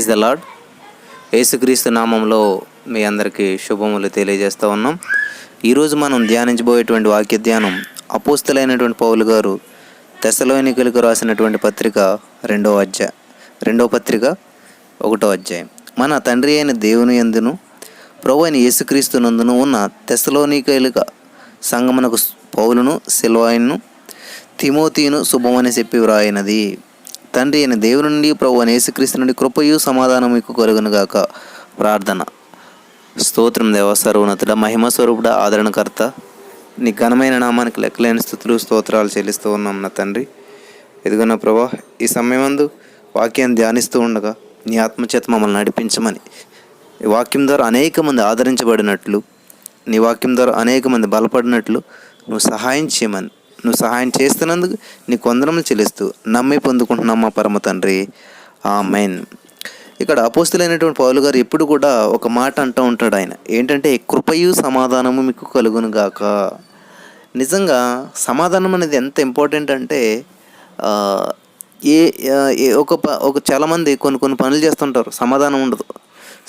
Praise the lord యేసుక్రీస్తు నామంలో మీ అందరికీ శుభములు తెలియజేస్తూ ఉన్నాం. ఈరోజు మనం ధ్యానించబోయేటువంటి వాక్య ధ్యానం అపోస్తులైనటువంటి పౌలు గారు దశలోనికలకు రాసినటువంటి పత్రిక రెండవ అధ్యాయ రెండవ పత్రిక ఒకటో అధ్యాయం. మన తండ్రి అయిన దేవుని ఎందును ప్రభు అయిన యేసుక్రీస్తు నందును ఉన్న తెసలోనికలిక సంగమనకు పౌలును సిల్వాయిన్ను తిమోతిను శుభమని చెప్పి వ్రాయినది. తండ్రి అయిన దేవుని నుండి ప్రభు అయిన యేసుక్రీస్తు నుండి కృపయు సమాధానం మీకు కలుగునుగాక ప్రార్థన. స్తోత్రం దేవ సర్వోన్నతుడ మహిమ స్వరూపుడ ఆదరణకర్త. నీ ఘనమైన నామానికి లెక్కలేని స్థుతులు స్తోత్రాలు చెల్లిస్తూ ఉన్నాం నా తండ్రి. ఎదుగున్న ప్రభా ఈ సమయమందు వాక్యాన్ని ధ్యానిస్తూ ఉండగా నీ ఆత్మచేత మమ్మల్ని నడిపించమని. ఈ వాక్యం ద్వారా అనేక మంది ఆదరించబడినట్లు నీ వాక్యం ద్వారా అనేక మంది బలపడినట్లు నువ్వు సహాయం చేయమని. నువ్వు సహాయం చేస్తున్నందుకు నీ కొందరములు చెల్లిస్తూ నమ్మి పొందుకుంటున్నాం మా పరమ తండ్రి. ఆ మెయిన్ ఇక్కడ అపోస్తులైనటువంటి పౌలు గారు ఎప్పుడు కూడా ఒక మాట అంటూ ఉంటాడు ఆయన. ఏంటంటే కృపయు సమాధానము మీకు కలుగును గాక నిజంగా సమాధానం అనేది ఎంత ఇంపార్టెంట్ అంటే ఏ ఒక ప ఒక చాలామంది కొన్ని కొన్ని పనులు చేస్తుంటారు. సమాధానం ఉండదు.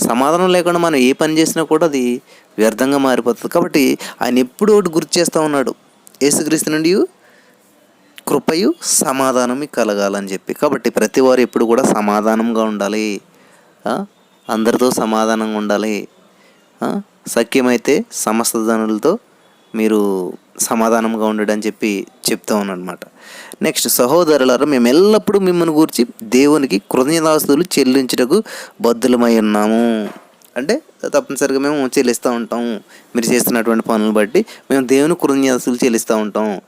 సమాధానం లేకుండా మనం ఏ పని చేసినా కూడా అది వ్యర్థంగా మారిపోతుంది. కాబట్టి ఆయన ఎప్పుడు ఒకటి గుర్తు చేస్తూ ఉన్నాడు. యేసుక్రీస్తు నుండి కృపయు సమాధానం కలగాలని చెప్పి. కాబట్టి ప్రతి వారు ఎప్పుడు కూడా సమాధానంగా ఉండాలి. అందరితో సమాధానంగా ఉండాలి. సఖ్యమైతే సమస్త ధనులతో మీరు సమాధానంగా ఉండడని చెప్పి చెప్తా అనమాట నెక్స్ట్ సహోదరులారా మేము ఎల్లప్పుడూ మిమ్మల్ని గురించి దేవునికి కృతజ్ఞతాస్తులు చెల్లించుటకు బద్దులమై ఉన్నాము. అంటే తప్పనిసరిగా మేము చెల్లిస్తూ ఉంటాం. మీరు చేస్తున్నటువంటి పనులు బట్టి మేము దేవుని కృతజ్ఞతలు చెల్లిస్తూ ఉంటాం.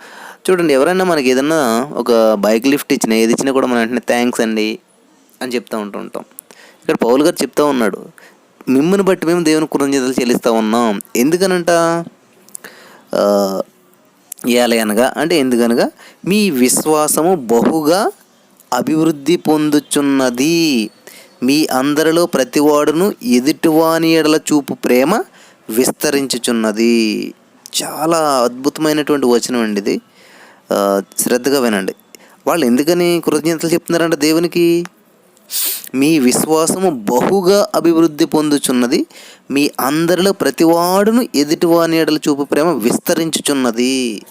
చూడండి ఎవరైనా మనకి ఏదన్నా ఒక బైక్ లిఫ్ట్ ఇచ్చినా ఏది ఇచ్చినా కూడా మనం వెంటనే థ్యాంక్స్ అండి అని చెప్తూ ఉంటూ ఉంటాం. ఇక్కడ పౌల్ గారు చెప్తూ ఉన్నాడు మిమ్మల్ని బట్టి మేము దేవుని కృతజ్ఞతలు చెల్లిస్తూ ఉన్నాం. ఎందుకనంట? ఏలయనగా అనగా అంటే ఎందుకనగా మీ విశ్వాసము బహుగా అభివృద్ధి పొందుచున్నది. మీ అందరిలో ప్రతివాడును ఎదుటివాని ఎడల చూపు ప్రేమ విస్తరించుచున్నది. చాలా అద్భుతమైనటువంటి వచనం అండి ఇది. శ్రద్ధగా వినండి. వాళ్ళు ఎందుకని కృతజ్ఞతలు చెప్తున్నారంటే దేవునికి? మీ విశ్వాసము బహుగా అభివృద్ధి పొందుచున్నది. మీ అందరిలో ప్రతివాడును ఎదుటివాని ఎడల చూపు ప్రేమ విస్తరించుచున్నది.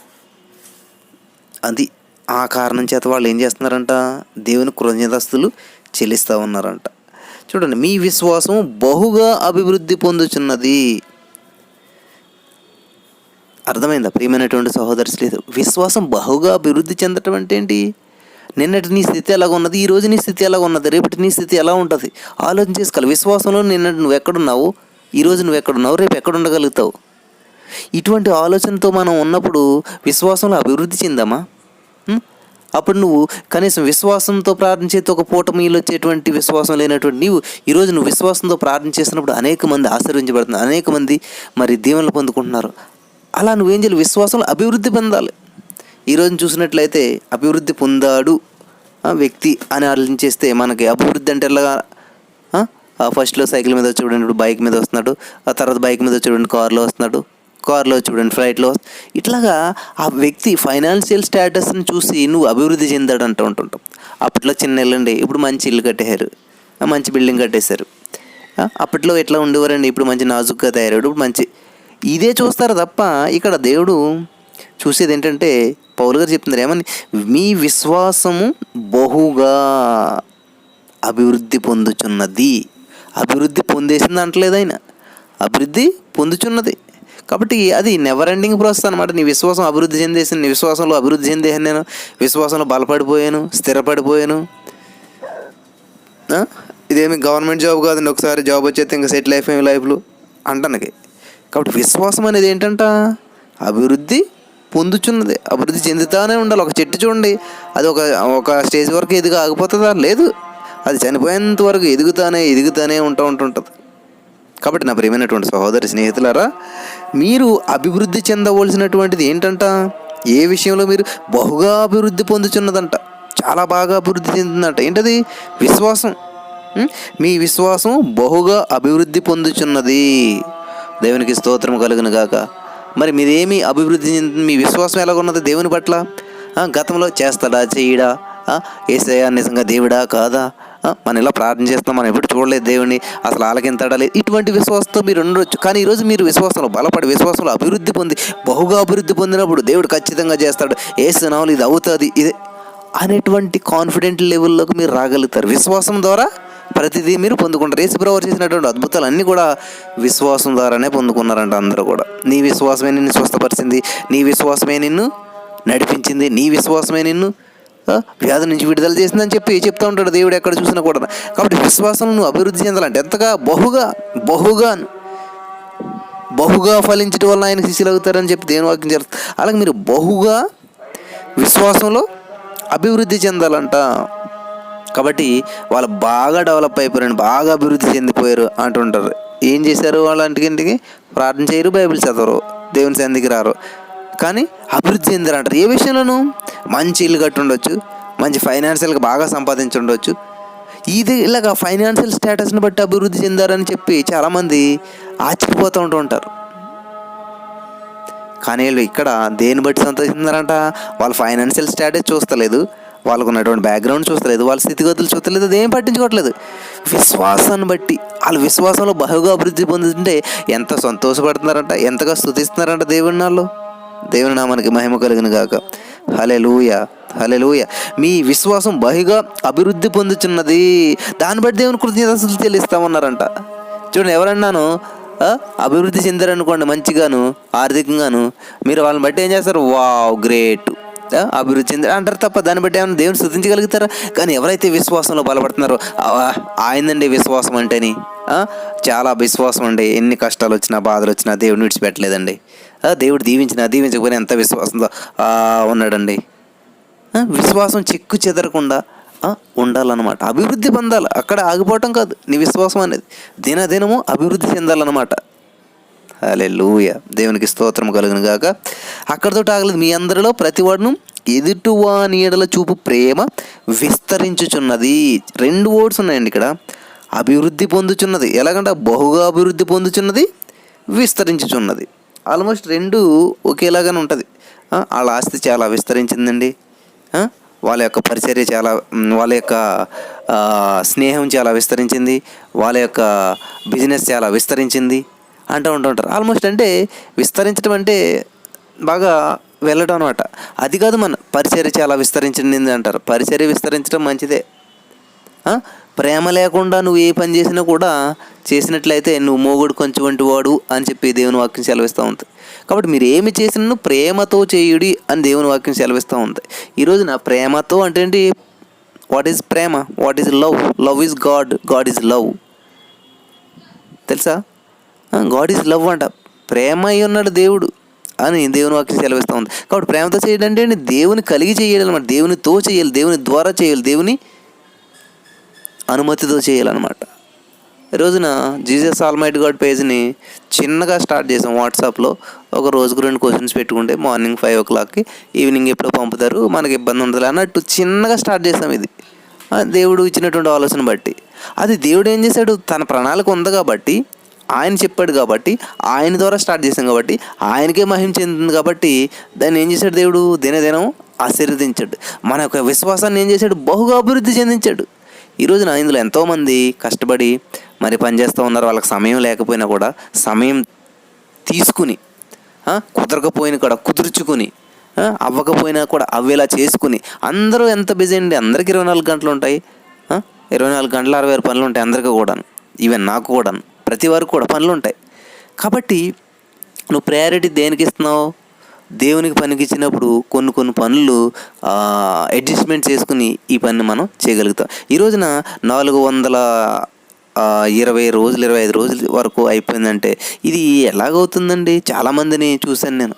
అది ఆ కారణం చేత వాళ్ళు ఏం చేస్తున్నారంట? దేవుని కృతజ్ఞతస్తులు చెల్లిస్తూ ఉన్నారంట. చూడండి మీ విశ్వాసం బహుగా అభివృద్ధి పొందుచున్నది. అర్థమైందా ప్రియమైనటువంటి సహోదరి లేదు విశ్వాసం బహుగా అభివృద్ధి చెందటం అంటే ఏంటి? నిన్నటి నీ స్థితి ఎలాగ ఉన్నది ఈ రోజు నీ స్థితి ఎలాగ ఉన్నది రేపటి నీ స్థితి ఎలా ఉంటుంది? ఆలోచన చేసుకోవాలి. విశ్వాసంలో నిన్నటి నువ్వు ఎక్కడున్నావు ఈరోజు నువ్వు ఎక్కడున్నావు రేపు ఎక్కడ ఉండగలుగుతావు ఇటువంటి ఆలోచనతో మనం ఉన్నప్పుడు విశ్వాసంలో అభివృద్ధి చెందామా? అప్పుడు నువ్వు కనీసం విశ్వాసంతో ప్రార్థించేది ఒక పూట మీలో వచ్చేటువంటి విశ్వాసం లేనటువంటి నీవు ఈరోజు నువ్వు విశ్వాసంతో ప్రార్థన చేసినప్పుడు అనేక మంది ఆశీర్వించబడుతున్నారు అనేక మంది మరి దీవెనలు పొందుకుంటున్నారు. అలా నువ్వేం చేయాలి? విశ్వాసంలో అభివృద్ధి పొందాలి. ఈరోజు చూసినట్లయితే అభివృద్ధి పొందాడు వ్యక్తి అని ఆలోచించేస్తే మనకి అభివృద్ధి అంటే ఎలాగా? ఆ? ఫస్ట్లో సైకిల్ మీద వచ్చి చూడండి బైక్ మీద వస్తున్నాడు ఆ తర్వాత బైక్ మీద వచ్చి చూడండి వస్తున్నాడు. కార్లో చూడండి ఫ్లైట్లో. ఇట్లాగా ఆ వ్యక్తి ఫైనాన్షియల్ స్టేటస్ని చూసి నువ్వు అభివృద్ధి చెందాడు అంటూ ఉంటుంటాం. అప్పట్లో చిన్న ఇల్లు ఇప్పుడు మంచి ఇల్లు కట్టేశారు. మంచి బిల్డింగ్ కట్టేశారు. అప్పట్లో ఎట్లా ఉండేవారండి ఇప్పుడు మంచి నాజుగ్గా తయారాడు ఇప్పుడు మంచి. ఇదే చూస్తారు తప్ప ఇక్కడ దేవుడు చూసేది ఏంటంటే పౌలు గారు చెప్తున్నారు ఏమని? మీ విశ్వాసము బహుగా అభివృద్ధి పొందుచున్నది. అభివృద్ధి పొందేసింది అంటలేదు ఆయన. అభివృద్ధి పొందుచున్నది. కాబట్టి అది నెవర్ ఎండింగ్ ప్రాసెస్ అనమాట నీ విశ్వాసం అభివృద్ధి చెందేసి నీ విశ్వాసంలో అభివృద్ధి చెందేసాను నేను. విశ్వాసంలో బలపడిపోయాను స్థిరపడిపోయాను. ఇదేమి గవర్నమెంట్ జాబ్ కాదండి ఒకసారి జాబ్ వచ్చేస్తే ఇంకా సెటిల్ అయిపోయి లైఫ్లో అంటానికి. కాబట్టి విశ్వాసం అనేది ఏంటంట? అభివృద్ధి పొందుచున్నది. అభివృద్ధి చెందుతానే ఉండాలి. ఒక చెట్టు చూడండి. అది ఒక ఒక స్టేజ్ వరకు ఎదుగు ఆగిపోతుందా? లేదు. అది చనిపోయేంత వరకు ఎదుగుతానే ఎదుగుతానే ఉంటూ ఉంటుంటుంది. కాబట్టి నా ప్రియమైనటువంటి సహోదరి స్నేహితులారా మీరు అభివృద్ధి చెందవలసినటువంటిది ఏంటంట? ఏ విషయంలో మీరు బహుగా అభివృద్ధి పొందుతున్నదంట చాలా బాగా అభివృద్ధి చెందిందంట. ఏంటది? విశ్వాసం. మీ విశ్వాసం బహుగా అభివృద్ధి పొందుచున్నది. దేవునికి స్తోత్రం కలుగును గాక. మరి మీరేమి అభివృద్ధి చెందుతుంది మీ విశ్వాసం ఎలాగున్నది దేవుని పట్ల? గతంలో చేస్తాడా చేయడా? ఏసయా నిజంగా దేవుడా కాదా? మనం ఇలా ప్రార్థన చేస్తాం మనం ఎప్పుడు చూడలేదు దేవుని అసలు ఆలకింతడాలి ఇటువంటి విశ్వాసంతో మీరు ఉండొచ్చు. కానీ ఈరోజు మీరు విశ్వాసంలో బలపడి విశ్వాసంలో అభివృద్ధి పొంది బహుగా అభివృద్ధి పొందినప్పుడు దేవుడు ఖచ్చితంగా చేస్తాడు. ఏ సునాములు ఇది అవుతుంది. ఇది అనేటువంటి కాన్ఫిడెంట్ లెవెల్లోకి మీరు రాగలుగుతారు. విశ్వాసం ద్వారా ప్రతిదీ మీరు పొందుకుంటారు. యేసుప్రభు చేసినటువంటి అద్భుతాలు అన్నీ కూడా విశ్వాసం ద్వారానే పొందుకున్నారంట అందరూ కూడా. నీ విశ్వాసమే నిన్ను స్వస్థపరిచింది. నీ విశ్వాసమే నిన్ను నడిపించింది. నీ విశ్వాసమే నిన్ను వ్యాధి నుంచి విడుదల చేసిందని చెప్పి చెప్తూ ఉంటాడు దేవుడు ఎక్కడ చూసినా కూడా. కాబట్టి విశ్వాసం నువ్వు అభివృద్ధి చెందాలంటే ఎంతగా బహుగా బహుగా బహుగా ఫలించడం వల్ల ఆయన శిష్యులు అవుతారని చెప్పి దేవుని వాక్యం చేస్తారు అలాగే మీరు బహుగా విశ్వాసంలో అభివృద్ధి చెందాలంట. కాబట్టి వాళ్ళు బాగా డెవలప్ అయిపోయారు బాగా అభివృద్ధి చెందిపోయారు అంటుంటారు. ఏం చేశారు వాళ్ళ ఇంటికి? ప్రార్థన చేయరు బైబిల్ చదవరు. దేవుని సంధికి రారు. కానీ అభివృద్ధి చెందారు అంటారు. ఏ విషయంలోనూ మంచి ఇల్లు కట్టి ఉండొచ్చు మంచి ఫైనాన్షియల్గా బాగా సంపాదించి ఉండొచ్చు. ఇది ఇలాగ ఫైనాన్షియల్ స్టేటస్ని బట్టి అభివృద్ధి చెందారని చెప్పి చాలామంది ఆశ్చర్యపోతూ ఉంటూ ఉంటారు. కానీ వీళ్ళు ఇక్కడ దేని బట్టి సంతోషిస్తున్నారంట? వాళ్ళ ఫైనాన్షియల్ స్టేటస్ చూస్తలేదు వాళ్ళకు ఉన్నటువంటి బ్యాక్గ్రౌండ్ చూస్తలేదు వాళ్ళ స్థితిగతులు చూస్తలేదు అదేం పట్టించుకోవట్లేదు. విశ్వాసాన్ని బట్టి వాళ్ళ విశ్వాసంలో బహుగా అభివృద్ధి పొందుతుంటే ఎంత సంతోషపడుతున్నారంట ఎంతగా స్థుతిస్తున్నారంట దేవుని వాళ్ళు దేవుని నామానికి మహిమ కలిగిన గాక. హలే లూయ హలే లూయ మీ విశ్వాసం బహుగా అభివృద్ధి పొందుతున్నది దాన్ని బట్టి దేవుని కృతజ్ఞతలు చెల్లిస్తామన్నారంట చూడండి ఎవరన్నాను? అభివృద్ధి చెందారనుకోండి మంచిగాను ఆర్థికంగాను మీరు వాళ్ళని బట్టి ఏం చేస్తారు? Wow great. అభివృద్ధి చెందారు అంటారు తప్ప దాన్ని బట్టి ఏమైనా దేవుని శృతించగలుగుతారా కానీ ఎవరైతే విశ్వాసంలో బలపడుతున్నారో ఆయనండి విశ్వాసం అంటేని. చాలా విశ్వాసం అండి. ఎన్ని కష్టాలు వచ్చినా బాధలు వచ్చినా దేవుని విడిచిపెట్టలేదండి. దేవుడు దీవించిన దీవించకపోయినా ఎంత విశ్వాసంతో ఉన్నాడండి. విశ్వాసం చిక్కు చెదరకుండా ఉండాలన్నమాట. అభివృద్ధి పొందాలి. అక్కడ ఆగిపోవటం కాదు. నీ విశ్వాసం అనేది. దినదినము అభివృద్ధి చెందాలన్నమాట. అలే లూయ దేవునికి స్తోత్రం కలుగును గాక. అక్కడితో ఆగలేదు. మీ అందరిలో ప్రతివాడును ఎదుటివాని ఎడల చూపు ప్రేమ విస్తరించుచున్నది. రెండు వర్డ్స్ ఉన్నాయండి ఇక్కడ. అభివృద్ధి పొందుచున్నది. ఎలాగంటే బహుగా అభివృద్ధి పొందుచున్నది విస్తరించుచున్నది. ఆల్మోస్ట్ రెండు ఒకేలాగానే ఉంటుంది. వాళ్ళ ఆస్తి చాలా విస్తరించిందండి. వాళ్ళ యొక్క పరిచర్య చాలా వాళ్ళ యొక్క స్నేహం చాలా విస్తరించింది. వాళ్ళ యొక్క బిజినెస్ చాలా విస్తరించింది. అంటూ ఉంటుంటారు ఆల్మోస్ట్ అంటే విస్తరించడం అంటే బాగా వెళ్ళడం అనమాట అది కాదు మన పరిచర్య చాలా విస్తరించింది అంటారు. పరిచర్య విస్తరించడం మంచిదే. ప్రేమ లేకుండా నువ్వు ఏ పని చేసినా కూడా చేసినట్లయితే నువ్వు మోగుడు కొంచెం వంటి వాడు అని చెప్పి దేవుని వాక్యం సెలవిస్తూ ఉంది. కాబట్టి మీరు ఏమి చేసినా ప్రేమతో చేయుడి అని దేవుని వాక్యం సెలవిస్తూ ఉంది. ఈరోజు నా ప్రేమతో అంటే ఏంటి? What is Prema? What is love love is God God is love తెలుసా? గాడ్ ఈజ్ లవ్ అంట. ప్రేమ అయి ఉన్నాడు దేవుడు అని దేవుని వాక్యం సెలవిస్తూ ఉంది. కాబట్టి ప్రేమతో చేయడం అంటే దేవుని కలిగి చేయాలి దేవునితో చేయాలి దేవుని ద్వారా చేయాలి దేవుని అనుమతితో చేయాలన్నమాట. ఈ రోజున జీసస్ ఆల్మైట్ గాడ్ పేజ్ని చిన్నగా స్టార్ట్ చేసాం వాట్సాప్లో. ఒక రోజుకు రెండు క్వశ్చన్స్ పెట్టుకుంటే మార్నింగ్ ఫైవ్ ఓ క్లాక్కి ఈవినింగ్ ఎప్పుడో పంపుతారు మనకి ఇబ్బంది ఉండదు. అన్నట్టు చిన్నగా స్టార్ట్ చేసాం ఇది. ఆ, దేవుడు ఇచ్చినటువంటి ఆలోచన బట్టి. అది దేవుడు ఏం చేశాడు? తన ప్రణాళిక ఉంది కాబట్టి ఆయన చెప్పాడు కాబట్టి ఆయన ద్వారా స్టార్ట్ చేసాం కాబట్టి ఆయనకే మహిమ చెందింది కాబట్టి దాన్ని ఏం చేశాడు దేవుడు? దినదినం ఆశీర్వదించాడు. మన యొక్క విశ్వాసాన్ని ఏం చేశాడు? బహుగా అభివృద్ధి చెందించాడు. ఈ రోజున ఇందులో ఎంతోమంది కష్టపడి మరి పనిచేస్తూ ఉన్నారు వాళ్ళకి సమయం లేకపోయినా కూడా సమయం తీసుకుని కుదరకపోయినా కూడా కుదుర్చుకుని అవ్వకపోయినా కూడా అవ్వేలా చేసుకుని అందరూ ఎంత బిజీ అండి? అందరికి ఇరవై నాలుగు గంటలు ఉంటాయి. ఇరవై నాలుగు గంటల అరవై ఆరు పనులు ఉంటాయి అందరికీ కూడా ఈవెన్ నాకు కూడా ప్రతి వారికి కూడా పనులు ఉంటాయి. కాబట్టి నువ్వు ప్రయారిటీ దేనికి ఇస్తున్నావు? దేవునికి పనికిచ్చినప్పుడు కొన్ని కొన్ని పనులు అడ్జస్ట్మెంట్ చేసుకుని ఈ పనిని మనం చేయగలుగుతాం. ఈ రోజున నాలుగు వందల ఇరవై రోజులు ఇరవై ఐదు రోజుల వరకు అయిపోయిందంటే ఇది ఎలాగవుతుందండి? చాలామందిని చూశాను నేను.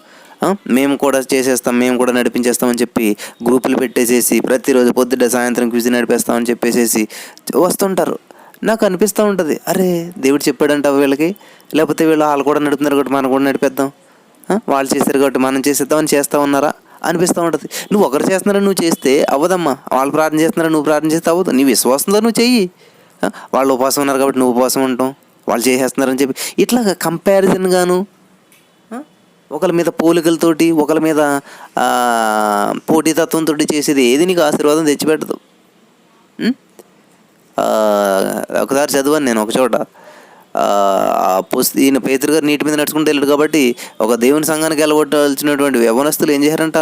మేము కూడా చేసేస్తాం మేము కూడా నడిపించేస్తామని చెప్పి గ్రూపులు పెట్టేసేసి ప్రతిరోజు పొద్దున్న సాయంత్రం క్విజ్ నడిపేస్తామని చెప్పేసేసి వస్తుంటారు. నాకు అనిపిస్తూ ఉంటుంది. అరే దేవుడు చెప్పాడంట వీళ్ళకి? లేకపోతే వీళ్ళు వాళ్ళు కూడా నడుపుతున్నారు కాబట్టి మనం కూడా నడిపేద్దాం. వాళ్ళు చేశారు కాబట్టి మనం చేసేద్దామని చేస్తూ ఉన్నారా? అనిపిస్తూ ఉంటుంది. నువ్వు ఒకరు చేస్తున్నారని నువ్వు చేస్తే అవ్వదమ్మా. వాళ్ళు ప్రార్థన చేస్తున్నారా నువ్వు ప్రార్థన చేస్తే అవ్వదు. నీ విశ్వాసంతో నువ్వు చెయ్యి. వాళ్ళు ఉపవాసం ఉన్నారు కాబట్టి నువ్వు ఉపవాసం ఉంటాం వాళ్ళు చేసేస్తున్నారని చెప్పి ఇట్లా కంపారిజన్గాను ఒకరి మీద పోలికలతోటి ఒకరి మీద పోటీతత్వంతో చేసేది ఏది నీకు ఆశీర్వాదం తెచ్చిపెట్టదు. ఒకసారి చదివాను నేను ఒక చోట ఈయన పేతురు గారు నీటి మీద నడుచుకుంటూ వెళ్ళాడు కాబట్టి ఒక దేవుని సంఘానికి వెళ్ళగొట్టాల్సినటువంటి యవనస్తులు ఏం చేశారంట?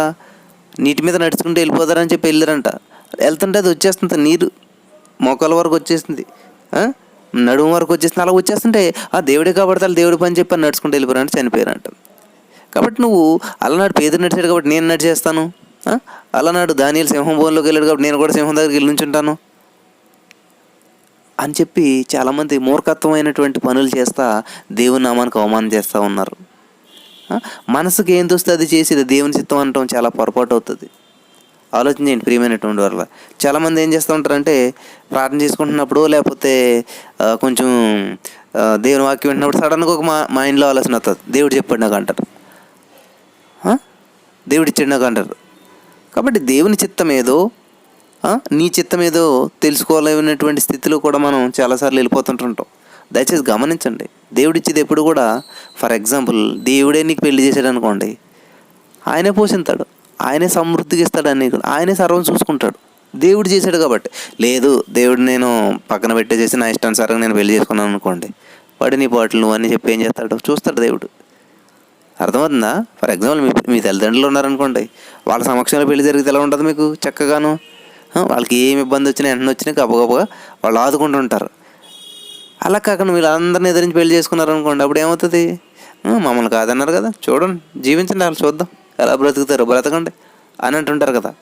నీటి మీద నడుచుకుంటూ వెళ్ళిపోతారని చెప్పి వెళ్ళారంట. వెళ్తుంటే అది వచ్చేస్తుంది నీరు. మోకాల వరకు వచ్చేసింది నడుము వరకు వచ్చేసింది అలా వచ్చేస్తుంటే ఆ దేవుడే కాబట్టి వాళ్ళు దేవుడి పని చెప్పి నడుచుకుంటూ వెళ్ళిపోయారంటే చనిపోయారంట. కాబట్టి నువ్వు అలనాడు పేదరు నడిచాడు కాబట్టి నేను నడిచేస్తాను. అలా అలనాడు దానియలు సింహం భవన్లోకి వెళ్ళాడు కాబట్టి నేను కూడా సింహం దగ్గరికి వెళ్ళి నుంచుంటాను. అని చెప్పి చాలామంది మూర్ఖత్వమైనటువంటి పనులు చేస్తా దేవుని నామానికి అవమానం చేస్తూ ఉన్నారు. మనసుకి ఏం తోస్తే అది చేసి దేవుని చిత్తం అనటం చాలా పొరపాటు అవుతుంది. ఆలోచన చేయండి ప్రియమైనటువంటి వల్ల చాలామంది ఏం చేస్తూ ఉంటారంటే ప్రార్థన చేసుకుంటున్నప్పుడు లేకపోతే కొంచెం దేవుని వాక్యం వింటున్నప్పుడు సడన్గా ఒక మా మైండ్లో ఆలోచన వస్తుంది దేవుడు చెప్పాడు నాకు అంటారు. దేవుడు ఇచ్చాడు నాకు అంటారు. కాబట్టి దేవుని చిత్తం ఏదో నీ చిత్తం ఏదో తెలుసుకోలేనటువంటి స్థితిలో కూడా మనం చాలాసార్లు వెళ్ళిపోతుంటుంటాం. దయచేసి గమనించండి. దేవుడిచ్చేది ఎప్పుడు కూడా ఫర్ ఎగ్జాంపుల్ దేవుడే నీకు పెళ్ళి చేశాడు అనుకోండి. ఆయనే పోషిస్తాడు. ఆయనే సమృద్ధిగా ఇస్తాడు అన్ని ఆయనే సర్వం చూసుకుంటాడు. దేవుడు చేశాడు కాబట్టి. లేదు దేవుడు నేను పక్కన పెట్టేసేసి నా ఇష్టానుసారంగా నేను పెళ్ళి చేసుకున్నాను అనుకోండి. వాడు నీ పాటలు నువ్వు అన్నీ చెప్పి ఏం చేస్తాడు? చూస్తాడు దేవుడు. అర్థమవుతుందా? ఫర్ ఎగ్జాంపుల్ మీ మీ తల్లిదండ్రులు ఉన్నారనుకోండి. వాళ్ళ సమక్షంలో పెళ్ళి జరిగితే ఎలా ఉంటుంది మీకు? చక్కగాను వాళ్ళకి ఏమి ఇబ్బంది వచ్చినా వెంటనే వచ్చినా గబగబగా వాళ్ళు ఆదుకుంటుంటారు అలా కాకుండా వీళ్ళందరిని అందరిని ఎదిరించి పెళ్ళి చేసుకున్నారనుకోండి అప్పుడు ఏమవుతుంది? మమ్మల్ని కాదన్నారు కదా చూడండి జీవించండి వాళ్ళు చూద్దాం. ఎలా బ్రతుకుతారు బ్రతకండి అని అంటుంటారు కదా.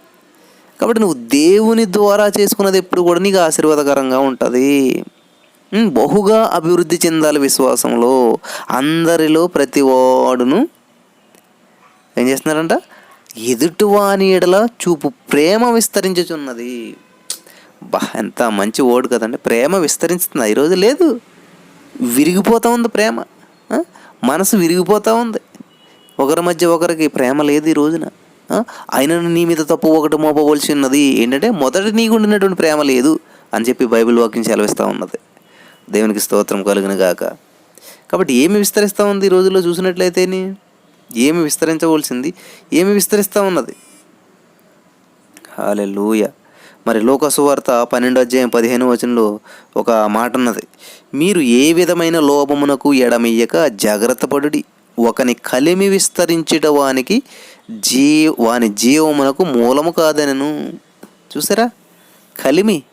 కాబట్టి నువ్వు దేవుని ద్వారా చేసుకున్నది ఎప్పుడు కూడా నీకు ఆశీర్వాదకరంగా ఉంటుంది. బహుగా అభివృద్ధి చెందాలి విశ్వాసంలో. అందరిలో ప్రతి వాడును ఏం చేస్తున్నారంట? ఎదుటివాని ఎడల చూపు ప్రేమ విస్తరించుచున్నది. బా ఎంత మంచి ఓడు కదండి. ప్రేమ విస్తరిస్తుంది ఈరోజు లేదు. విరిగిపోతూ ఉంది ప్రేమ. మనసు విరిగిపోతూ ఉంది. ఒకరి మధ్య ఒకరికి ప్రేమ లేదు ఈ రోజున. ఆ? నీ మీద తప్పు ఒకటి మోపవలసి ఉన్నది. ఏంటంటే మొదటి నీకు ఉండినటువంటి ప్రేమ లేదు అని చెప్పి బైబిల్ వాక్యం సెలవిస్తూ ఉన్నది. దేవునికి స్తోత్రం కలుగును గాక. కాబట్టి ఏమి విస్తరిస్తూ ఉంది ఈ రోజుల్లో చూసినట్లయితేనే? ఏమి విస్తరించవలసింది? ఏమి విస్తరిస్తూ ఉన్నది? హాలే లూయ మరి లోకసువార్త పన్నెండు అధ్యాయం పదిహేను వచనంలో ఒక మాట ఉన్నది మీరు ఏ విధమైన లోపమునకు ఎడమియ్యక జాగ్రత్త పడుడి. ఒకని కలిమి విస్తరించుట వానికి జీ వాని జీవమునకు మూలము కాదనను. చూసారా? కలిమి.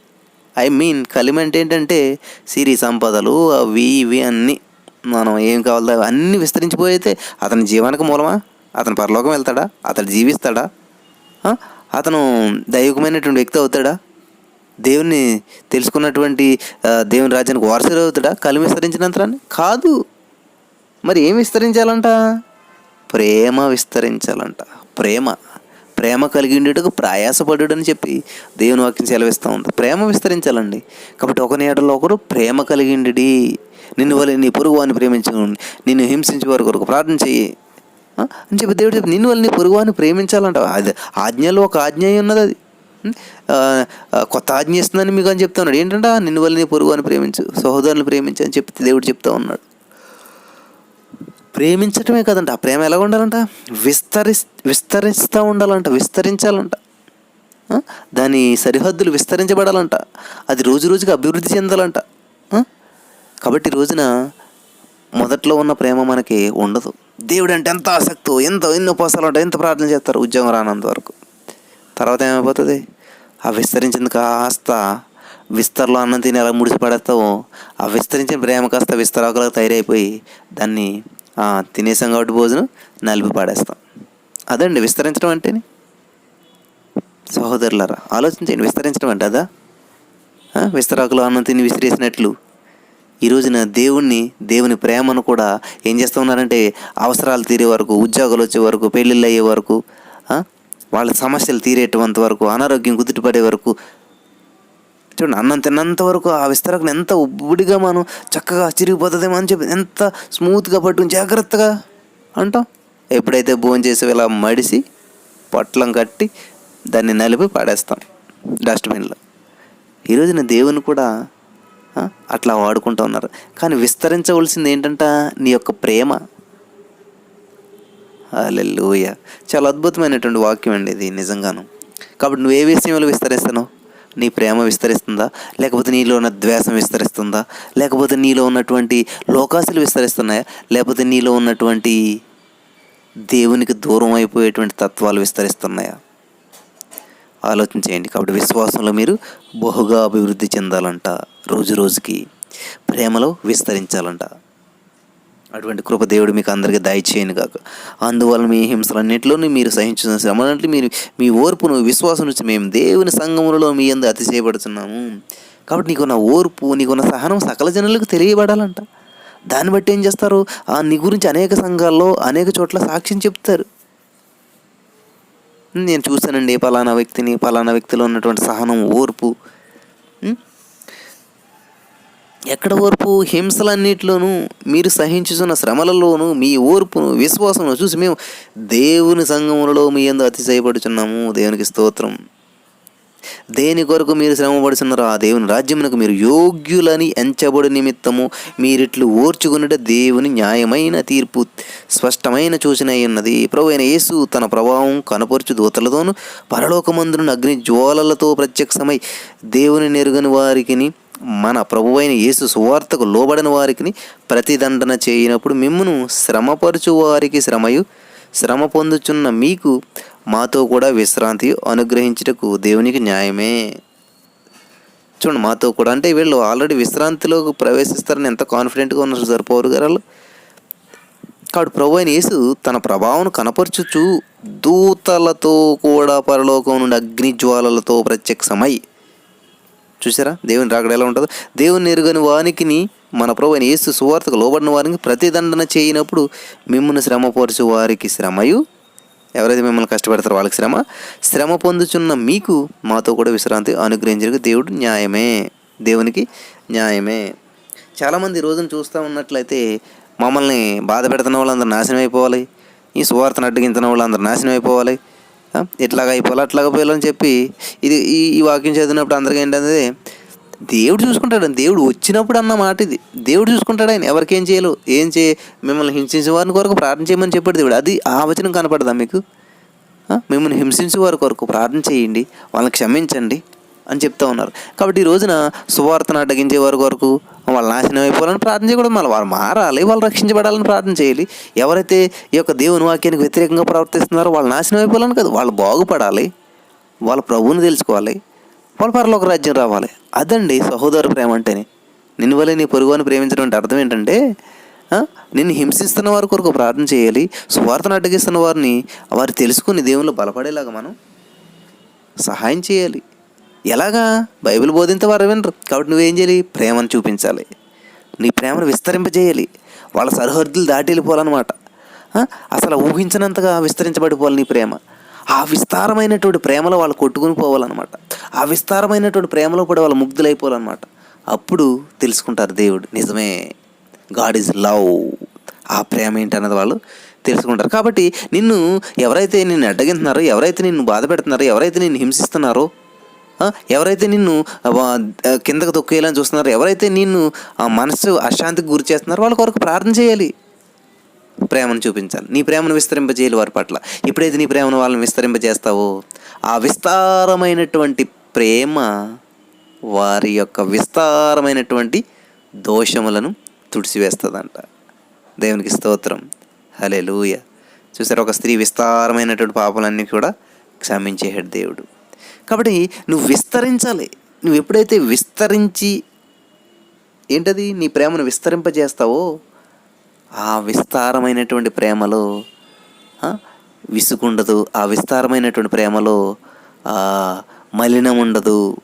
ఐ మీన్ కలిమి అంటే ఏంటంటే సిరి సంపదలు అవి ఇవి అన్నీ. మనం ఏం కావాలో అన్నీ విస్తరించిపోయితే అతని జీవానికి మూలమా? అతను పరలోకం వెళ్తాడా? అతడు జీవిస్తాడా? అతను దైవికమైనటువంటి వ్యక్తి అవుతాడా? దేవుని తెలుసుకున్నటువంటి దేవుని రాజ్యానికి వారసుడు అవుతాడా? కలు విస్తరించినంతరాన్ని కాదు. మరి ఏం విస్తరించాలంట? ప్రేమ విస్తరించాలంట. ప్రేమ. ప్రేమ కలిగి ఉండేటకు ప్రయాసపడు అని చెప్పి దేవుని వాక్యం సెలవిస్తూ ఉంది. ప్రేమ విస్తరించాలండి. కాబట్టి ఒక నీడలో ఒకరు ప్రేమ కలిగి నిన్ను వల్ల నీ పొరుగు వాడిని ప్రేమించు నిన్ను హింసించే వారి కొరకు ప్రార్థన చెయ్యి. అని చెప్పి దేవుడు చెప్పి నిన్ను వల్ల నీ పొరుగు వాడిని ప్రేమించాలంట. అది ఆజ్ఞలో ఒక ఆజ్ఞ ఉన్నది అది. కొత్త ఆజ్ఞ ఇస్తుందని మీకు అని చెప్తా ఉన్నాడు. ఏంటంటే? నిన్ను వల్ల నీ పొరుగు అని ప్రేమించు సహోదరుని ప్రేమించు అని చెప్పి దేవుడు చెప్తా ఉన్నాడు. ప్రేమించటమే కదంట. ఆ ప్రేమ ఎలా ఉండాలంట? విస్తరి విస్తరిస్తూ ఉండాలంట. విస్తరించాలంట. దాని సరిహద్దులు విస్తరించబడాలంట. అది రోజు రోజుకి అభివృద్ధి చెందాలంట. కాబట్టి రోజున మొదట్లో ఉన్న ప్రేమ మనకి ఉండదు. దేవుడు అంటే ఎంత ఆసక్తో ఎంత ఎన్ని ఉపవాసాలు ఉంటాయి ఎంత ప్రార్థన చేస్తారు ఉద్యోగం రానంత వరకు. తర్వాత ఏమైపోతుంది? ఆ విస్తరించింది కాస్త విస్తరలో అన్నం తిని ఎలా ముడిచిపడేస్తావో ఆ విస్తరించిన ప్రేమ కాస్త విస్తరాకులకు తయారైపోయి దాన్ని తినేసాం కాబట్టి భోజనం నలిపి పాడేస్తాం. అదండి విస్తరించడం అంటేని. సహోదరులారా ఆలోచించండి విస్తరించడం అంటే అదా? విస్తరాకులు అన్నం తిని విసిరేసినట్లు ఈ రోజున దేవుణ్ణి దేవుని ప్రేమను కూడా ఏం చేస్తూ ఉన్నారంటే అవసరాలు తీరే వరకు ఉద్యోగాలు వచ్చే వరకు పెళ్ళిళ్ళు అయ్యే వరకు వాళ్ళ సమస్యలు తీరేటంత వరకు అనారోగ్యం గుర్తుపడే వరకు చూడండి అన్నం తిన్నంత వరకు ఆ విస్తరకుని ఎంత ఉబ్బుడిగా మనం చక్కగా చిరిగిపోతుందేమో అని చెప్పి ఎంత స్మూత్గా పట్టుకుని జాగ్రత్తగా అంటాం. ఎప్పుడైతే భోజనం చేసి ఇలా మడిసి పొట్లం కట్టి దాన్ని నలిపి పడేస్తాం డస్ట్బిన్లో ఈరోజున దేవుని కూడా అట్లా వాడుకుంటూ ఉన్నారు. కానీ విస్తరించవలసింది ఏంటంట నీ యొక్క ప్రేమ. లూయ చాలా అద్భుతమైనటువంటి వాక్యం అండి ఇది నిజంగాను. కాబట్టి నువ్వు ఏ విషయంలో విస్తరిస్తాను నీ ప్రేమ విస్తరిస్తుందా? లేకపోతే నీలో ఉన్న ద్వేషం విస్తరిస్తుందా? లేకపోతే నీలో ఉన్నటువంటి లోకాసులు విస్తరిస్తున్నాయా? లేకపోతే నీలో ఉన్నటువంటి దేవునికి దూరం అయిపోయేటువంటి తత్వాలు విస్తరిస్తున్నాయా? ఆలోచన చేయండి కాబట్టి విశ్వాసంలో మీరు బహుగా అభివృద్ధి చెందాలంట రోజు రోజుకి. ప్రేమలో విస్తరించాలంట. అటువంటి కృప దేవుడు మీకు అందరికీ దయచేయను కాక అందువల్ల మీ హింసలన్నింటిలోనూ మీరు సహించిన శ్రమలంటే మీరు మీ ఓర్పును విశ్వాసం నుంచి మేము దేవుని సంఘములలో మీ అందు అతిశయపడుతున్నాము కాబట్టి నీకున్న ఓర్పు నీకున్న సహనం సకల జనులకు తెలియబడాలంట. దాన్ని బట్టి ఏం చేస్తారు? నీ గురించి అనేక సంఘాల్లో అనేక చోట్ల సాక్ష్యం చెప్తారు. నేను చూశానండి పలానా వ్యక్తిని పలానా వ్యక్తిలో ఉన్నటువంటి సహనం ఓర్పు. ఎక్కడ ఓర్పు? హింసలన్నిటిలోనూ మీరు సహించుతున్న శ్రమలలోనూ మీ ఓర్పును విశ్వాసమును చూసి మేము దేవుని సంఘములలో మీ ఎందు అతిశయపడుచున్నాము. దేవునికి స్తోత్రం. దేని కొరకు మీరు శ్రమపడుచున్నారో ఆ దేవుని రాజ్యమునకు మీరు యోగ్యులని ఎంచబడి నిమిత్తము మీరిట్లు ఓర్చుకున్నట దేవుని న్యాయమైన తీర్పు. స్పష్టమైన సూచన ఉన్నది ప్రభు అయిన యేసు తన ప్రభావం కనపరుచు దూతలతోనూ పరలోకమందును అగ్ని జ్వాలలతో ప్రత్యక్షమై దేవుని నెరుగని వారికిని మన ప్రభువైన యేసు సువార్తకు లోబడిన వారికి ప్రతిదండన చేయనప్పుడు మిమ్మును శ్రమపరచు వారికి శ్రమయు శ్రమ పొందుచున్న మీకు మాతో కూడా విశ్రాంతి అనుగ్రహించుటకు దేవునికి న్యాయమే. చూడండి మాతో కూడా అంటే వీళ్ళు ఆల్రెడీ విశ్రాంతిలోకి ప్రవేశిస్తారని ఎంత కాన్ఫిడెంట్గా ఉన్నారు సార్ పౌరు గారు కాబట్టి ప్రభు అయిన యేసు తన ప్రభావం కనపరచుచు దూతలతో కూడా పరలోకం నుండి అగ్ని జ్వాలలతో ప్రత్యక్షమై. చూసారా దేవుని రాకడ ఎలా ఉంటుందో? దేవుని ఎరుగని వానికి మన ప్రభు అయిన యేసు సువార్తకు లోబడిన వారికి ప్రతిదండన చేయనప్పుడు మిమ్మల్ని శ్రమపరచు వారికి శ్రమయు. ఎవరైతే మిమ్మల్ని కష్టపెడతారో వాళ్ళకి శ్రమ శ్రమ పొందుచున్న మీకు మాతో కూడా విశ్రాంతి అనుగ్రహించడానికి దేవుడు న్యాయమే. దేవునికి న్యాయమే. చాలామంది రోజును రోజున చూస్తూ ఉన్నట్లయితే మమ్మల్ని బాధ పెడుతున్న వాళ్ళందరూ నాశనం అయిపోవాలి. ఈ సువార్తను అడ్డగించిన వాళ్ళందరూ నాశనం అయిపోవాలి. ఇట్లాగ ఇట్లాగా అయిపోవాలి అట్లాగా పోయాలని చెప్పి ఇది ఈ ఈ వాక్యం చదివినప్పుడు అందరికీ ఏంటంటే దేవుడు చూసుకుంటాడు దేవుడు వచ్చినప్పుడు అన్న మాట ఇది. దేవుడు చూసుకుంటాడు ఆయన. ఎవరికేం చేయాలో ఏం చేయ మిమ్మల్ని హింసించే వారిని కొరకు ప్రార్థన చేయమని చెప్పాడు దేవుడు. అది ఆ వచనం కనపడదా మీకు? మిమ్మల్ని హింసించే వారి కొరకు ప్రార్థన చేయండి వాళ్ళని క్షమించండి అని చెప్తా ఉన్నారు. కాబట్టి ఈ రోజున సువార్తను అడ్డగించే వారి కొరకు వాళ్ళు నాశనం అయిపోవాలని ప్రార్థన చేయకూడదు. మళ్ళీ వాళ్ళు మారాలి వాళ్ళు రక్షించబడాలని ప్రార్థన చేయాలి. ఎవరైతే ఈ యొక్క దేవుని వాక్యానికి వ్యతిరేకంగా ప్రవర్తిస్తున్నారో వాళ్ళు నాశనం అయిపోవాలని కాదు. వాళ్ళు బాగుపడాలి. వాళ్ళ ప్రభువుని తెలుసుకోవాలి. వాళ్ళ పరలోక రాజ్యం రావాలి. అదండి సహోదర ప్రేమ అంటేనే. నిన్ను వల్ల నీ పొరుగుని ప్రేమించడం అంటే అర్థం ఏంటంటే నిన్ను హింసిస్తున్న వారి కొరకు ప్రార్థన చేయాలి సువార్తను అడ్డగిస్తున్న వారిని వారు తెలుసుకుని దేవుళ్ళు బలపడేలాగా మనం సహాయం చేయాలి. ఎలాగా? బైబిల్ బోధింత వారు వినరు. కాబట్టి నువ్వేం చేయాలి? ప్రేమను చూపించాలి. నీ ప్రేమను విస్తరింపజేయాలి. వాళ్ళ సరిహద్దులు దాటి వెళ్ళిపోవాలన్నమాట. అసలు ఊహించినంతగా విస్తరించబడిపోవాలి నీ ప్రేమ. ఆ విస్తారమైనటువంటి ప్రేమలో వాళ్ళు కొట్టుకుని పోవాలన్నమాట. ఆ విస్తారమైనటువంటి ప్రేమలో కూడా వాళ్ళు ముగ్ధులైపోవాలన్నమాట. అప్పుడు తెలుసుకుంటారు దేవుడు నిజమే గాడ్ ఈజ్ లవ్ ఆ ప్రేమ ఏంటన్నది వాళ్ళు తెలుసుకుంటారు. కాబట్టి నిన్ను ఎవరైతే నిన్ను అడ్డగింటున్నారో ఎవరైతే నిన్ను బాధ పెడుతున్నారో ఎవరైతే నిన్ను హింసిస్తున్నారో ఎవరైతే నిన్ను కిందకు తొక్కేయాలని చూస్తున్నారో ఎవరైతే నిన్ను ఆ మనసు అశాంతికి గురి చేస్తున్నారో వాళ్ళ కొరకు ప్రార్థన చేయాలి. ప్రేమను చూపించాలి. నీ ప్రేమను విస్తరింపజేయాలి వారి పట్ల. ఎప్పుడైతే నీ ప్రేమను వాళ్ళని విస్తరింపజేస్తావో? ఆ విస్తారమైనటువంటి ప్రేమ వారి యొక్క విస్తారమైనటువంటి దోషములను తుడిసివేస్తుందంట. దేవునికి స్తోత్రం. హలే లూయ చూసారు ఒక స్త్రీ విస్తారమైనటువంటి పాపలన్నీ కూడా క్షమించేసాడు దేవుడు. కాబట్టి నువ్వు విస్తరించాలి. నువ్వు ఎప్పుడైతే విస్తరించి ఏంటది? నీ ప్రేమను విస్తరింపజేస్తావో ఆ విస్తారమైనటువంటి ప్రేమలో విసుగుండదు ఆ విస్తారమైనటువంటి ప్రేమలో మలినం ఉండదు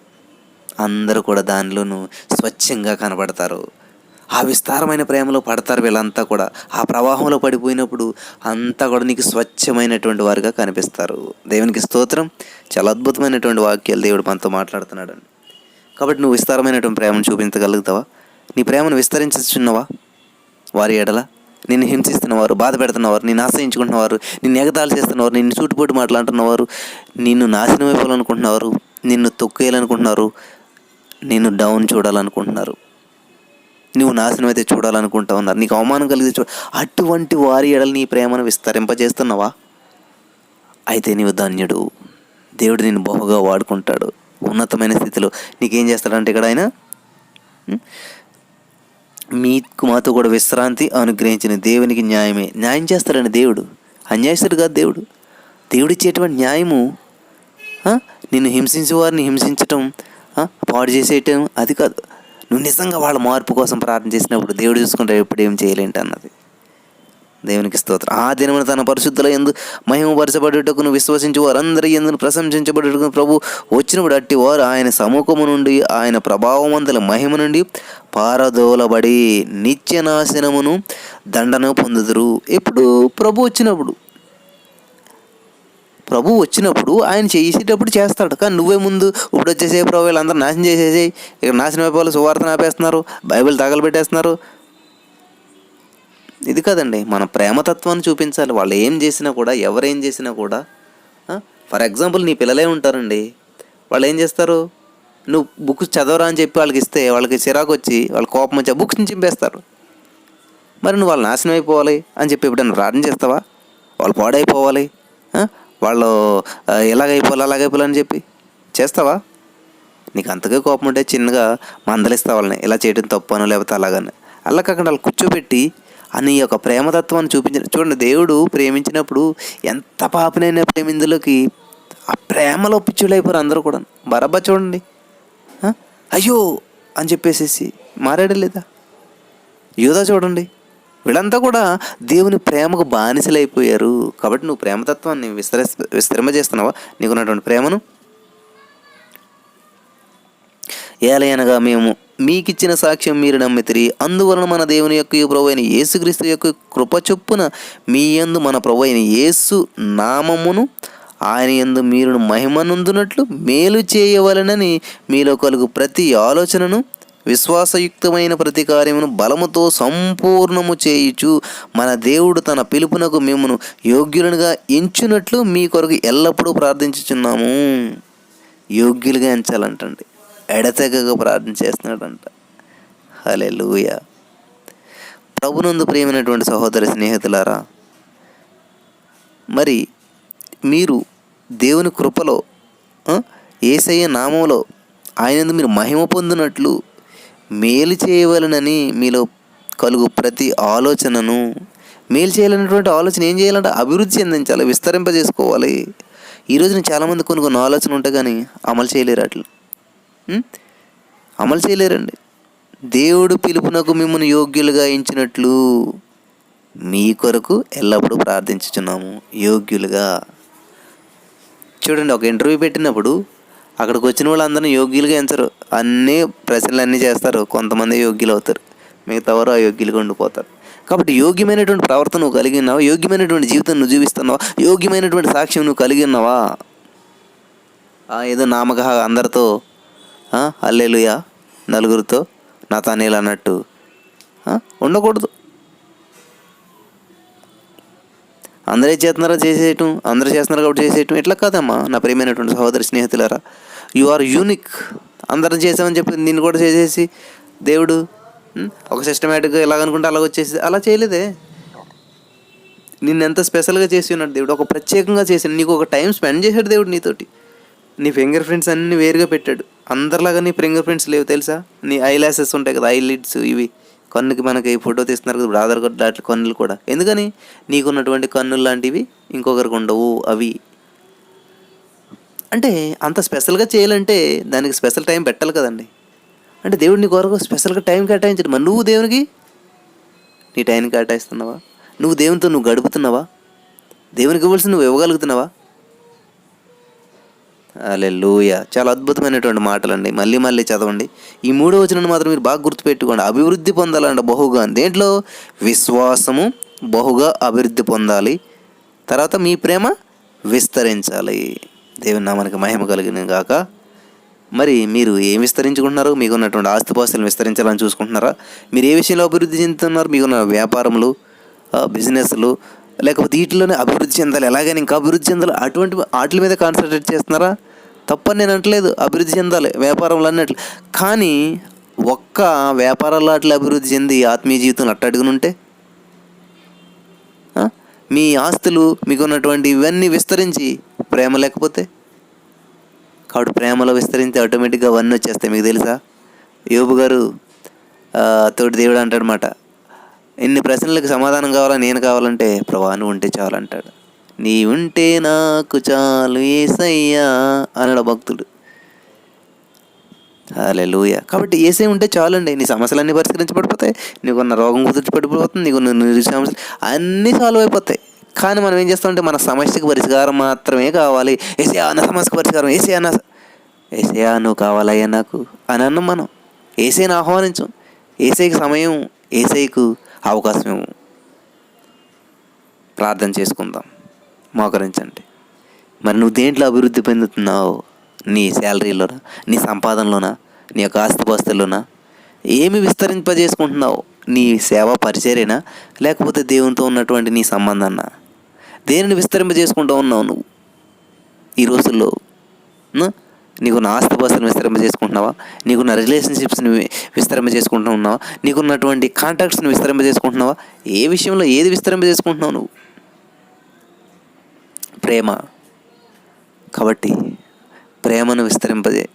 అందరూ కూడా దానిలోనూ స్వచ్ఛంగా కనబడతారు. ఆ విస్తారమైన ప్రేమలో పడతారు వీళ్ళంతా కూడా. ఆ ప్రవాహంలో పడిపోయినప్పుడు అంతా కూడా నీకు స్వచ్ఛమైనటువంటి వారుగా కనిపిస్తారు. దేవునికి స్తోత్రం. చాలా అద్భుతమైనటువంటి వాక్యాలు దేవుడు మనతో మాట్లాడుతున్నాడు కాబట్టి నువ్వు విస్తారమైనటువంటి ప్రేమను చూపించగలుగుతావా? నీ ప్రేమను విస్తరించున్నావా వారి ఎడల నిన్ను హింసిస్తున్నవారు బాధ పెడుతున్నవారు నిన్ను ఆశ్రయించుకుంటున్నవారు నిన్ను ఎగతాలు చేస్తున్నవారు నిన్ను సూటిపోటు మాట్లాడుతున్నవారు నిన్ను నాశనం అయిపోవాలనుకుంటున్నవారు నిన్ను తొక్కేయాలనుకుంటున్నారు నిన్ను డౌన్ చూడాలనుకుంటున్నారు. నువ్వు నాశనం అయితే చూడాలనుకుంటా ఉన్నారు. నీకు అవమానం కలిగి చూ అటువంటి వారి ఎడలు నీ ప్రేమను విస్తరింపజేస్తున్నావా? అయితే నీవు ధన్యుడు. దేవుడు నిన్ను బహుగా వాడుకుంటాడు. ఉన్నతమైన స్థితిలో నీకేం చేస్తాడంటే ఇక్కడ ఆయన? మీకు మాతో కూడా విశ్రాంతి అనుగ్రహించిన దేవునికి న్యాయమే. న్యాయం చేస్తాడని దేవుడు. అన్యాయస్తుడు కాదు దేవుడు. దేవుడు ఇచ్చేటువంటి న్యాయము నిన్ను హింసించే వారిని హింసించటం పాడు చేసేయటం అది కాదు. నువ్వు నిజంగా వాళ్ళ మార్పు కోసం ప్రార్థన చేసినప్పుడు దేవుడు చూసుకుంటే ఎప్పుడు ఏం చేయలేంటి అన్నది. దేవునికి స్తోత్రం. ఆ దినమున తన పరిశుద్ధుల ఎందు మహిమపరచబడుటకును విశ్వసించి వారందరి ఎందుకు ప్రశంసించబడుటకు ప్రభు వచ్చినప్పుడు అట్టి వారు ఆయన సముఖము నుండి ఆయన ప్రభావమంతుల మహిమ నుండి పారదోలబడి నిత్యనాశనమును దండన పొందుదురు. ఎప్పుడు? ప్రభు వచ్చినప్పుడు. ప్రభు వచ్చినప్పుడు ఆయన చేసేటప్పుడు చేస్తాడు. కానీ నువ్వే ముందు ఇప్పుడు వచ్చేసే ప్రభు వీళ్ళందరూ నాశనం చేసేసేయి ఇక్కడ నాశనం అయిపోవాలి సువార్తను ఆపేస్తున్నారు బైబిల్ తగలబెట్టేస్తున్నారు. ఇది కదండి. మన ప్రేమతత్వాన్ని చూపించాలి. వాళ్ళు ఏం చేసినా కూడా ఎవరేం చేసినా కూడా ఫర్ ఎగ్జాంపుల్ నీ పిల్లలే ఉంటారండి. వాళ్ళు ఏం చేస్తారు? నువ్వు బుక్స్ చదవరా అని చెప్పి వాళ్ళకి ఇస్తే వాళ్ళకి చిరాకు వచ్చి వాళ్ళ కోపం వచ్చి బుక్స్ నుంచి చింపేస్తారు. మరి నువ్వు వాళ్ళు నాశనం అయిపోవాలి అని చెప్పి ఎప్పుడైనా ప్రార్థన చేస్తావా? వాళ్ళు పాడైపోవాలి వాళ్ళు ఎలాగైపోవాలి అలాగైపోవాలి అని చెప్పి చేస్తావా? నీకు అంతగా కోపం ఉంటే చిన్నగా మందలిస్తా వాళ్ళని. ఇలా చేయడం తప్పను లేకపోతే అలాగని. అలా కాకుండా వాళ్ళు కూర్చోబెట్టి అని యొక్క ప్రేమతత్వాన్ని చూపించిన చూడండి దేవుడు ప్రేమించినప్పుడు ఎంత పాపనైనా ప్రేమిందులోకి ఆ ప్రేమలో పిచ్చులైపోయారు అందరూ కూడా బరబ్బా చూడండి. అయ్యో అని చెప్పేసేసి మారాడు లేదా యూదా చూడండి వీళ్ళంతా కూడా దేవుని ప్రేమకు బానిసలైపోయారు. కాబట్టి నువ్వు ప్రేమతత్వాన్ని విస్తరి విస్తరింపజేస్తున్నావా? నీకున్నటువంటి ప్రేమను? ఏలయనగా మేము మీకిచ్చిన సాక్ష్యం మీరు నమ్మితిరి. అందువలన మన దేవుని యొక్క ప్రభు అయిన యేసుక్రీస్తు యొక్క కృప చొప్పున మీ యందు మన ప్రభు అయిన యేసు నామమును ఆయన యందు మీరు మహిమనుందునట్లు మేలు చేయవలనని మీలో కలుగు ప్రతి ఆలోచనను విశ్వాసయుక్తమైన ప్రతి కార్యమును బలముతో సంపూర్ణము చేయుచు మన దేవుడు తన పిలుపునకు మిమ్మను యోగ్యులనుగా ఎంచునట్లు మీ కొరకు ఎల్లప్పుడూ ప్రార్థించుచున్నాము. యోగ్యులుగా ఎంచాలంటండి. ఎడతెగగా ప్రార్థన చేస్తున్నాడంట. హలే లూయ ప్రభునందు ప్రియమైనటువంటి సహోదరి స్నేహితులారా మరి మీరు దేవుని కృపలో ఏసయ్య నామంలో ఆయన మీరు మహిమ పొందినట్లు మేలు చేయవలనని మీలో కలుగు ప్రతి ఆలోచనను. మేలు చేయాలనేటువంటి ఆలోచన ఏం చేయాలంటే అభివృద్ధి చెందించాలి విస్తరింపజేసుకోవాలి. ఈ రోజున చాలామంది కొన్ని కొన్ని ఆలోచన ఉంటాయి కానీ అమలు చేయలేరు అట్లు అమలు చేయలేరండి. దేవుడు పిలుపునకు మిమ్మల్ని యోగ్యులుగా ఎంచినట్లు మీ కొరకు ఎల్లప్పుడూ ప్రార్థించుచున్నాము. యోగ్యులుగా. చూడండి ఒక ఇంటర్వ్యూ పెట్టినప్పుడు అక్కడికి వచ్చిన వాళ్ళందరినీ యోగ్యులుగా ఎంచరు. అన్నీ ప్రశ్నలు అన్నీ చేస్తారు. కొంతమంది యోగ్యులు అవుతారు. మిగతా వారు అయోగ్యులుగా ఉండిపోతారు. కాబట్టి యోగ్యమైనటువంటి ప్రవర్తన నువ్వు కలిగి ఉన్నావా? యోగ్యమైనటువంటి జీవితం నువ్వు జీవిస్తున్నావా? యోగ్యమైనటువంటి సాక్ష్యం నువ్వు కలిగి ఉన్నావా? ఆ, ఏదో నామక అందరితో అల్లెలుయా నలుగురితో నా తానేలు అన్నట్టు ఉండకూడదు. అందరూ చేస్తున్నారా చేసేయటం అందరూ చేస్తున్నారు కాబట్టి చేసేయటం. ఇట్లా కాదమ్మా నా ప్రియమైనటువంటి సహోదరి స్నేహితులారా. యు ఆర్ యూనిక్ అందరం చేసామని చెప్పి నేను కూడా చేసేసి దేవుడు ఒక సిస్టమేటిక్గా ఎలాగనుకుంటే అలాగ వచ్చేసి అలా చేయలేదే. నిన్ను ఎంత స్పెషల్గా చేసి ఉన్నాడు దేవుడు ఒక ప్రత్యేకంగా చేసి నీకు ఒక టైం స్పెండ్ చేశాడు దేవుడు నీతోటి. నీ ఫింగర్ ప్రింట్స్ అన్నీ వేరుగా పెట్టాడు. అందరిలాగా నీ ఫింగర్ ప్రింట్స్ లేవు తెలుసా? నీ ఐ ఉంటాయి కదా ఐ లిడ్స్ ఇవి. కన్నుకి మనకి ఫోటో తీస్తున్నారు కదా ఆధార్ కార్డు దాంట్లో కన్నులు కూడా. ఎందుకని? నీకున్నటువంటి కన్నులు లాంటివి ఇంకొకరికి ఉండవు అవి. అంటే అంత స్పెషల్గా చేయాలంటే దానికి స్పెషల్ టైం పెట్టాలి కదండి. అంటే దేవుడు నీ కొరకు స్పెషల్గా టైం కేటాయించడు. మరి నువ్వు దేవునికి? నీ టైం కేటాయిస్తున్నావా? నువ్వు దేవునితో నువ్వు గడుపుతున్నావా? దేవునికి ఇవ్వాల్సి నువ్వు ఇవ్వగలుగుతున్నావా? లూయ చాలా అద్భుతమైనటువంటి మాటలండి. మళ్ళీ మళ్ళీ చదవండి. ఈ మూడో వచనం మాత్రం మీరు బాగా గుర్తుపెట్టుకోండి. అభివృద్ధి పొందాలంట బహుగా. దేంట్లో? విశ్వాసము బహుగా అభివృద్ధి పొందాలి. తర్వాత మీ ప్రేమ విస్తరించాలి. దేవుని నామానికి మహిమ కలిగిన గాక. మరి మీరు ఏం విస్తరించుకుంటున్నారు? మీకు ఉన్నటువంటి ఆస్తిపాస్తులను విస్తరించాలని చూసుకుంటున్నారా? మీరు ఏ విషయంలో అభివృద్ధి చెందుతున్నారు? మీకున్న వ్యాపారములు బిజినెస్లు లేకపోతే వీటిలోనే అభివృద్ధి చెందాలి. ఎలాగైనా ఇంకా అభివృద్ధి చెందాలి. అటువంటి వాటి మీద కాన్సన్ట్రేట్ చేస్తున్నారా? తప్పని నేను అంటలేదు అభివృద్ధి చెందాలి. వ్యాపారంలో అన్నట్లు. కానీ ఒక్క వ్యాపారాల్లో అట్లా అభివృద్ధి చెంది ఆత్మీయ జీవితం అట్టడుగునుంటే? మీ ఆస్తులు మీకున్నటువంటి ఇవన్నీ విస్తరించి ప్రేమ లేకపోతే? కాబట్టి ప్రేమలో విస్తరించి ఆటోమేటిక్గా అవన్నీ వచ్చేస్తాయి. మీకు తెలుసా? యోబు గారు తోటి దేవుడు అంటాడనమాట ఇన్ని ప్రశ్నలకు సమాధానం కావాలా నేను కావాలంటే ప్రభా నువ్వు ఉంటే చాలు అంటాడు. నీ ఉంటే నాకు చాలు ఏసయ్యా అన్నాడు భక్తుడు. అలే లూయ కాబట్టి ఏసై ఉంటే చాలండి. నీ సమస్యలన్నీ పరిష్కరించబడిపోతాయి. నీకున్న రోగం కుదిర్చబడిపోతుంది నీకున్న నిరుసమస్యలు అన్నీ సాల్వ్ అయిపోతాయి. కానీ మనం ఏం చేస్తామంటే మన సమస్యకు పరిష్కారం మాత్రమే కావాలి. ఏసయా నా సమస్యకు పరిష్కారం. ఏసీ నా ఏసయా నువ్వు కావాలయ్యా నాకు అని అన్నాం మనం. ఏసైని ఆహ్వానించం. ఏసైకి సమయం ఏసైకు అవకాశం ప్రార్థన చేసుకుందాం. మోకరించండి. మరి నువ్వు దేంట్లో అభివృద్ధి పొందుతున్నావు? నీ శాలరీలోనా? నీ సంపాదనలోనా? నీ యొక్క ఆస్తిపాస్తుల్లోనా? ఏమి విస్తరింపజేసుకుంటున్నావు? నీ సేవా పరిచర్యనా? లేకపోతే దేవునితో ఉన్నటువంటి నీ సంబంధాన్న? దేనిని విస్తరింపజేసుకుంటూ ఉన్నావు నువ్వు? ఈ రోజుల్లో నీకున్న ఆస్తిపాస్తులను విస్తరింప చేసుకుంటున్నావా? నీకున్న రిలేషన్షిప్స్ని విస్తరింప చేసుకుంటున్నావా? నీకున్నటువంటి కాంటాక్ట్స్ని విస్తరింప చేసుకుంటున్నావా? ఏ విషయంలో ఏది విస్తరింప చేసుకుంటున్నావు నువ్వు? ప్రేమ. కాబట్టి ప్రేమను విస్తరింపజే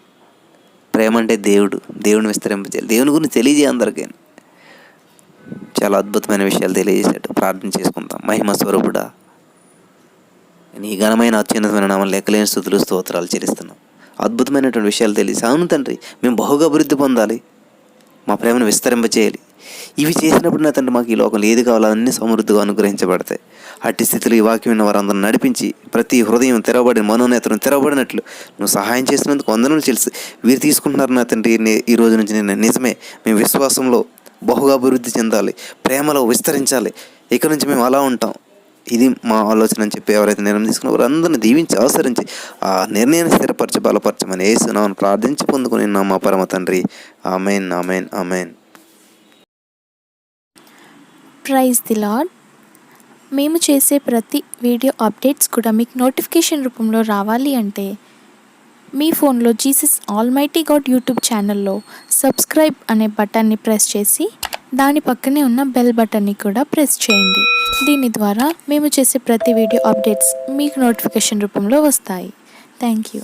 ప్రేమ అంటే దేవుడు. దేవుని విస్తరింపజేయాలి దేవుని గురించి తెలియజేయ అందరికీ. చాలా అద్భుతమైన విషయాలు తెలియజేశాడు. ప్రార్థన చేసుకుందాం. మహిమ స్వరూపుడా. నీ ఘనమైన అత్యున్నతమైన నామం లెక్కలేని స్థుతులు స్తోత్రాలు చెల్లిస్తున్నాం. అద్భుతమైనటువంటి విషయాలు తెలిసి అవును తండ్రి మేము బహుగా అభివృద్ధి పొందాలి మా ప్రేమను విస్తరింపచేయాలి. ఇవి చేసినప్పుడు నా తండ్రి మాకు ఈ లోకంలో ఏది కావాలో? అన్ని సమృద్ధిగా అనుగ్రహించబడతాయి. అట్టి స్థితిలో ఈ వాక్యం విన్న వారందరూ నడిపించి ప్రతి హృదయం తెరవబడిన మనోనేతను తెరవబడినట్లు నువ్వు సహాయం చేసినందుకు వందనలు తెలుసు వీరు తీసుకుంటున్నారు నా తండ్రి ఈ రోజు నుంచి నేను నిజమే మేము విశ్వాసంలో బహుగా అభివృద్ధి చెందాలి ప్రేమలో విస్తరించాలి. ఇక నుంచి మేము అలా ఉంటాం. ఇది మా ఆలోచన అని చెప్పి ఎవరైతే నిర్ణయం తీసుకున్న వారందరిని దీవించి అవసరించి ఆ నిర్ణయాన్ని స్థిరపరచి బలపరచమని వేస్తున్నామని ప్రార్థించి పొందుకుని మా పరమ తండ్రి. Amen amen amen. Praise the lord మేము చేసే ప్రతి వీడియో అప్డేట్స్ కూడా మీకు నోటిఫికేషన్ రూపంలో రావాలి అంటే మీ ఫోన్లో జీసస్ ఆల్మైటీ గాడ్ యూట్యూబ్ ఛానల్లో సబ్స్క్రైబ్ అనే బటన్ని ప్రెస్ చేసి దాని పక్కనే ఉన్న బెల్ బటన్ని కూడా ప్రెస్ చేయండి. దీని ద్వారా మేము చేసే ప్రతి వీడియో అప్డేట్స్ మీకు నోటిఫికేషన్ రూపంలో వస్తాయి. Thank you